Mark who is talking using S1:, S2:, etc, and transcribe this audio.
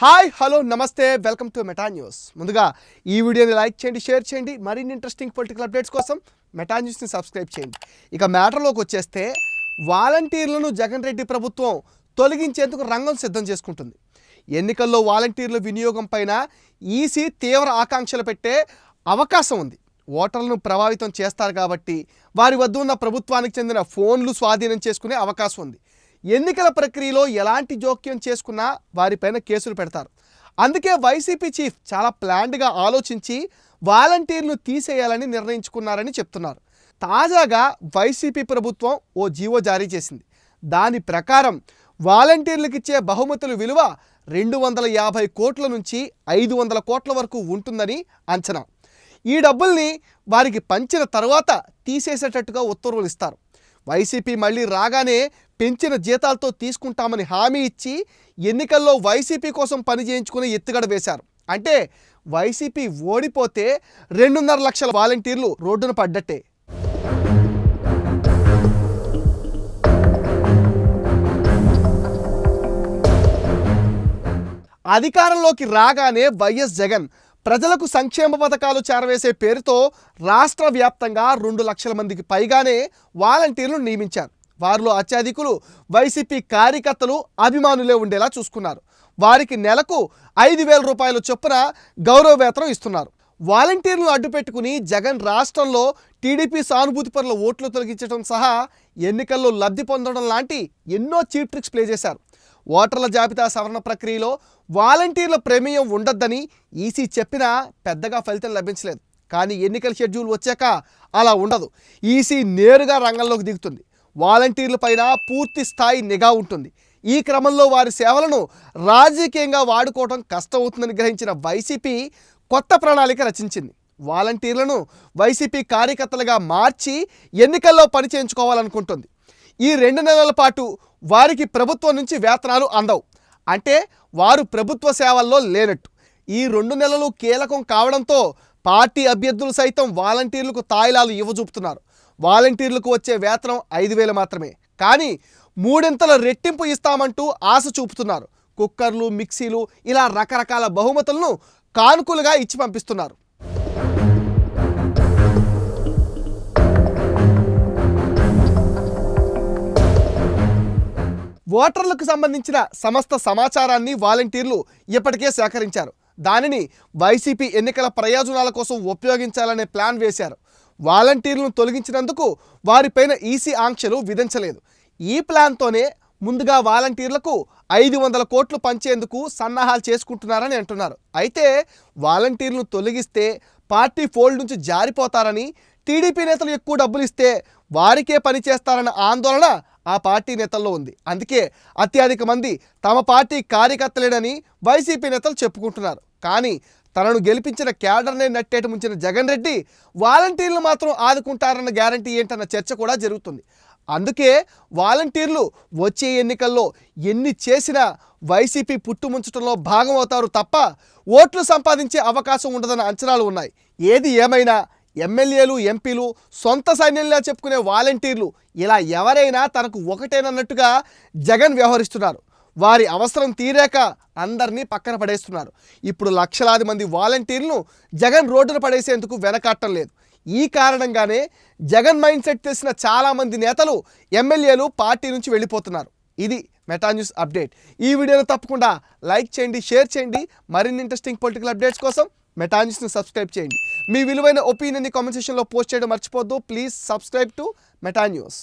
S1: Hi hello నమస్తే welcome to Meta news. ముందుగా ఈ వీడియోని లైక్ చేయండి షేర్ చేయండి మరిన్ని ఇంట్రెస్టింగ్ పొలిటికల్ అప్డేట్స్ కోసం మెటా న్యూస్ని సబ్స్క్రైబ్ చేయండి. ఇక మ్యాటర్లోకి వచ్చేస్తే వాలంటీర్లను జగన్ రెడ్డి ప్రభుత్వం తొలగించేందుకు రంగం సిద్ధం చేసుకుంటుంది. ఎన్నికల్లో వాలంటీర్ల వినియోగం పైన ఈసీ తీవ్ర ఆకాంక్షలు పెట్టే అవకాశం ఉంది. ఓటర్లను ప్రభావితం చేస్తారు కాబట్టి వారి వద్ద ఉన్న ప్రభుత్వానికి చెందిన ఫోన్లు స్వాధీనం చేసుకునే అవకాశం ఉంది. ఎన్నికల ప్రక్రియలో ఎలాంటి జోక్యం చేసుకున్నా వారిపైన కేసులు పెడతారు. అందుకే వైసీపీ చీఫ్ చాలా ప్లాన్డ్గా ఆలోచించి వాలంటీర్లు తీసేయాలని నిర్ణయించుకున్నారని చెప్తున్నారు. తాజాగా వైసీపీ ప్రభుత్వం ఓ జీవో జారీ చేసింది. దాని ప్రకారం వాలంటీర్లకు ఇచ్చే బహుమతుల విలువ రెండు వందల యాభై కోట్ల నుంచి ఐదు వందల కోట్ల వరకు ఉంటుందని అంచనా. ఈ డబ్బుల్ని వారికి పంచిన తర్వాత తీసేసేటట్టుగా ఉత్తర్వులు ఇస్తారు. వైసీపీ మళ్ళీ రాగానే పెంచిన జీతాలతో తీసుకుంటామని హామీ ఇచ్చి ఎన్నికల్లో వైసీపీ కోసం పని చేయించుకుని ఎత్తుగడ వేశారు. అంటే వైసీపీ ఓడిపోతే రెండున్నర లక్షల వాలంటీర్లు రోడ్డున పడ్డట్టే. అధికారంలోకి రాగానే వైఎస్ జగన్ ప్రజలకు సంక్షేమ పథకాలు చేరవేసే పేరుతో రాష్ట్ర వ్యాప్తంగా రెండు లక్షల మందికి పైగానే వాలంటీర్లు నియమించారు. వారిలో అత్యధికులు వైసీపీ కార్యకర్తలు అభిమానులే ఉండేలా చూసుకున్నారు. వారికి నెలకు ఐదు వేల రూపాయల చొప్పున గౌరవ వేతనం ఇస్తున్నారు. వాలంటీర్లను అడ్డుపెట్టుకుని జగన్ రాష్ట్రంలో టీడీపీ సానుభూతి పనుల ఓట్లు తొలగించడం సహా ఎన్నికల్లో లబ్ధి పొందడం లాంటి ఎన్నో చీప్ ట్రిక్స్ ప్లే చేశారు. ఓటర్ల జాబితా సవరణ ప్రక్రియలో వాలంటీర్ల ప్రమేయం ఉండొద్దని ఈసీ చెప్పినా పెద్దగా ఫలితం లభించలేదు. కానీ ఎన్నికల షెడ్యూల్ వచ్చాక అలా ఉండదు. ఈసీ నేరుగా రంగంలోకి దిగుతుంది. వాలంటీర్ల పైన పూర్తి స్థాయి నిఘా ఉంటుంది. ఈ క్రమంలో వారి సేవలను రాజకీయంగా వాడుకోవడం కష్టమవుతుందని గ్రహించిన వైసీపీ కొత్త ప్రణాళిక రచించింది. వాలంటీర్లను వైసీపీ కార్యకర్తలుగా మార్చి ఎన్నికల్లో పని చేయించుకోవాలనుకుంటుంది. ఈ రెండు నెలల పాటు వారికి ప్రభుత్వం నుంచి వేతనాలు అందవు. అంటే వారు ప్రభుత్వ సేవల్లో లేనట్టు. ఈ రెండు నెలలు కీలకం కావడంతో పార్టీ అభ్యర్థులు సైతం వాలంటీర్లకు తాయిలాలు ఇవ్వజూపుతున్నారు వాలంటీర్లకు వచ్చే వేతనం ఐదు వేలు మాత్రమే. కానీ మూడింతల రెట్టింపు ఇస్తామంటూ ఆశ చూపుతున్నారు. కుక్కర్లు మిక్సీలు ఇలా రకరకాల బహుమతులను కానుకలుగా ఇచ్చి పంపిస్తున్నారు. ఓటర్లకు సంబంధించిన సమస్త సమాచారాన్ని వాలంటీర్లు ఇప్పటికే సేకరించారు. దానిని వైసీపీ ఎన్నికల ప్రయోజనాల కోసం ఉపయోగించాలనే ప్లాన్ వేశారు. వాలంటీర్లను తొలగించినందుకు వారిపైన ఈసీ ఆంక్షలు విధించలేదు. ఈ ప్లాన్తోనే ముందుగా వాలంటీర్లకు ఐదు వందల కోట్లు పంచేందుకు సన్నాహాలు చేసుకుంటున్నారని అంటున్నారు. అయితే వాలంటీర్లను తొలగిస్తే పార్టీ ఫోల్డ్ నుంచి జారిపోతారని టీడీపీ నేతలు ఎక్కువ డబ్బులు ఇస్తే వారికే పని చేస్తారన్న ఆందోళన ఆ పార్టీ నేతల్లో ఉంది. అందుకే అత్యధిక మంది తమ పార్టీ కార్యకర్తలేనని వైసీపీ నేతలు చెప్పుకుంటున్నారు. కానీ తనను గెలిపించిన క్యాడర్నే నట్టేట ముంచిన జగన్ రెడ్డి వాలంటీర్లు మాత్రం ఆదుకుంటారన్న గ్యారంటీ ఏంటన్న చర్చ కూడా జరుగుతుంది. అందుకే వాలంటీర్లు వచ్చే ఎన్నికల్లో ఎన్ని చేసినా వైసీపీ పుట్టుముంచడంలో భాగం అవుతారు తప్ప ఓట్లు సంపాదించే అవకాశం ఉండదన్న అంచనాలు ఉన్నాయి. ఏది ఏమైనా ఎమ్మెల్యేలు ఎంపీలు సొంత సైన్యంలా చెప్పుకునే వాలంటీర్లు ఇలా ఎవరైనా తనకు ఒకటేనన్నట్టుగా జగన్ వ్యవహరిస్తున్నారు. వారి అవసరం తీరాక అందరినీ పక్కన పడేస్తున్నారు. ఇప్పుడు లక్షలాది మంది వాలంటీర్లను జగన్ రోడ్డున పడేసేందుకు వెనకాటం లేదు. ఈ కారణంగానే జగన్ మైండ్ సెట్ తెలిసిన చాలామంది నేతలు ఎమ్మెల్యేలు పార్టీ నుంచి వెళ్ళిపోతున్నారు. ఇది మెటా న్యూస్ అప్డేట్. ఈ వీడియోను తప్పకుండా లైక్ చేయండి షేర్ చేయండి. మరిన్ని ఇంట్రెస్టింగ్ పొలిటికల్ అప్డేట్స్ కోసం మెటా సబ్స్క్రైబ్ చేయండి. మీ విలువైన ఒపీనియన్ని కామెంట్ సెక్షన్లో పోస్ట్ చేయడం మర్చిపోద్దు ప్లీజ్ సబ్స్క్రైబ్ టు మెటాన్యూస్